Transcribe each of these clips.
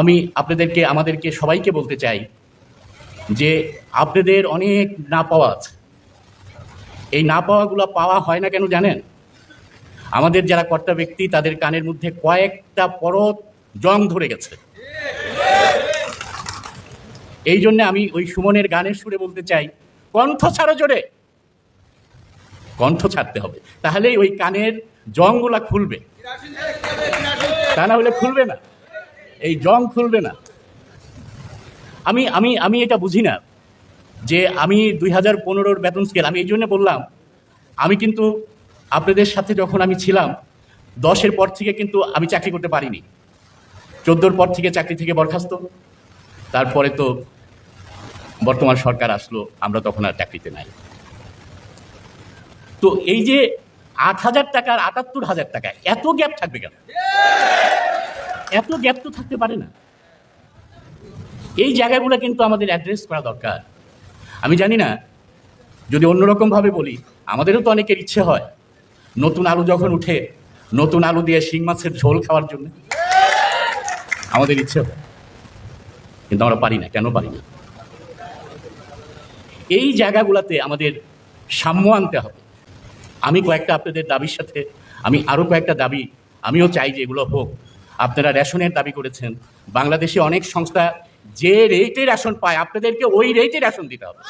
আমি আপনাদেরকে, আমাদেরকে সবাইকে বলতে চাই যে আপনাদের অনেক না পাওয়া আছে। এই না পাওয়াগুলো পাওয়া হয় না কেন জানেন? আমাদের যারা কর্তা ব্যক্তি, তাদের কানের মধ্যে কয়েকটা পরত জং ধরে গেছে। এই জন্য আমি ওই সুমনের গানের সুরে বলতে চাই, কণ্ঠ ছাড়ো জোরে। কণ্ঠ ছাড়তে হবে। তাহলেই ওই কানের জংগুলা খুলবে। তা না হলে খুলবে না। এই জং খুলবে না। আমি আমি আমি এটা বুঝি না যে আমি দুই হাজার পনেরোর বেতন স্কেল আমি এই জন্য বললাম, আমি কিন্তু আপনাদের সাথে যখন আমি ছিলাম, দশের পর থেকে কিন্তু আমি চাকরি করতে পারিনি। চোদ্দোর পর থেকে চাকরি থেকে বরখাস্ত। তারপরে তো বর্তমান সরকার আসলো, আমরা তখন আর চাকরিতে নাই। তো এই যে আট হাজার টাকার আটাত্তর হাজার টাকা, এত গ্যাপ থাকবে কেন? এত গ্যাপ তো থাকতে পারে না। এই জায়গাগুলো কিন্তু আমাদের অ্যাড্রেস করা দরকার। আমি জানি না, যদি অন্যরকমভাবে বলি, আমাদেরও তো অনেকের ইচ্ছে হয়, নতুন আলু যখন উঠে, নতুন আলু দিয়ে শিং মাছের ঝোল খাওয়ার জন্য। আমাদের ইচ্ছে হয়, কিন্তু আমরা পারি না, কেন পারি না? এই জায়গাগুলোতে আমাদের সাম্য আনতে হবে। আমি কয়েকটা আপনাদের দাবির সাথে, আমি আরও কয়েকটা দাবি, আমিও চাই যে এগুলো হোক। আপনারা রেশনের দাবি করেছেন। বাংলাদেশে অনেক সংস্থা যে রেটে রেশন পায়, আপনাদেরকে ওই রেটে রেশন দিতে হবে।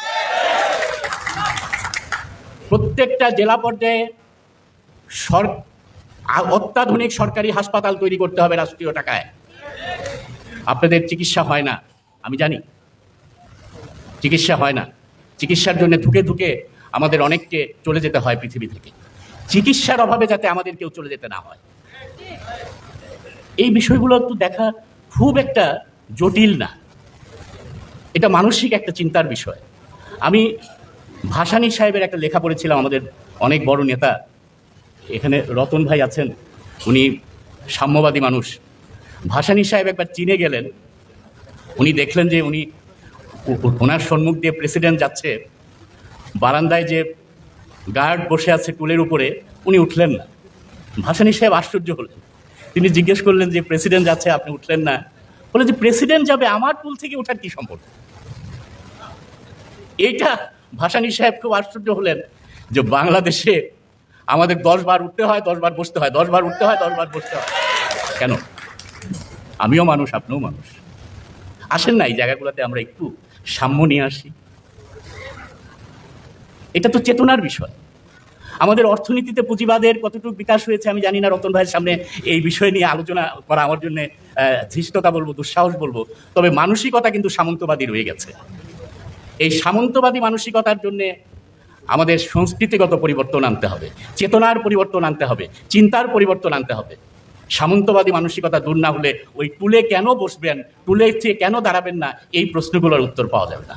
প্রত্যেকটা জেলা পর্যায়ে সর অত্যাধুনিক সরকারি হাসপাতাল তৈরি করতে হবে রাষ্ট্রীয় টাকায়। আপনাদের চিকিৎসা হয় না, আমি জানি। চিকিৎসা হয় না। চিকিৎসার জন্য ধুকে ধুকে আমাদের অনেককে চলে যেতে হয় পৃথিবী থেকে। চিকিৎসার অভাবে যাতে আমাদের কেউ চলে যেতে না হয়। এই বিষয়গুলো তো দেখা খুব একটা জটিল না। এটা মানসিক একটা চিন্তার বিষয়। আমি ভাসানী সাহেবের একটা লেখা পড়েছিলাম, আমাদের অনেক বড় নেতা। এখানে রতন ভাই আছেন, উনি সাম্যবাদী মানুষ। ভাসানী সাহেব একবার চীনে গেলেন। উনি দেখলেন যে উনি ওনার সম্মুখ দিয়ে প্রেসিডেন্ট যাচ্ছে। বারান্দায় যে গার্ড বসে আছে টুলের উপরে, উনি উঠলেন না। ভাসানী সাহেব আশ্চর্য হলেন। তিনি জিজ্ঞেস করলেন যে, প্রেসিডেন্ট যাচ্ছে, আপনি উঠলেন না? বলে যে, প্রেসিডেন্ট যাবে, আমার টুল থেকে ওঠার কি সম্পর্ক? এইটা ভাসানী সাহেব খুব আশ্চর্য হলেন যে, বাংলাদেশে আমাদের দশ বার উঠতে হয়, দশ বার বসতে হয়, দশ বার উঠতে হয়, দশ বার বসতে হয়। কেন? আমিও মানুষ, আপনিও মানুষ। আসেন না, এই জায়গাগুলোতে আমরা একটু সাম্য নিয়ে আসি। এটা তো চেতনার বিষয়। আমাদের অর্থনীতিতে পুঁজিবাদের কতটুকু বিকাশ হয়েছে আমি জানি না। রতন ভাইয়ের সামনে এই বিষয় নিয়ে আলোচনা করা আমার জন্য ধৃষ্টতা বলব, দুঃসাহস বলব। তবে মানসিকতা কিন্তু সামন্তবাদী রয়ে গেছে। এই সামন্তবাদী মানসিকতার জন্য আমাদের সংস্কৃতিগত পরিবর্তন আনতে হবে, চেতনার পরিবর্তন আনতে হবে, চিন্তার পরিবর্তন আনতে হবে। সামন্তবাদী মানসিকতা দূর না হলে ওই টুলে কেন বসবেন টুলে চেয়ে কেন দাঁড়াবেন না, এই প্রশ্নগুলোর উত্তর পাওয়া যাবে না।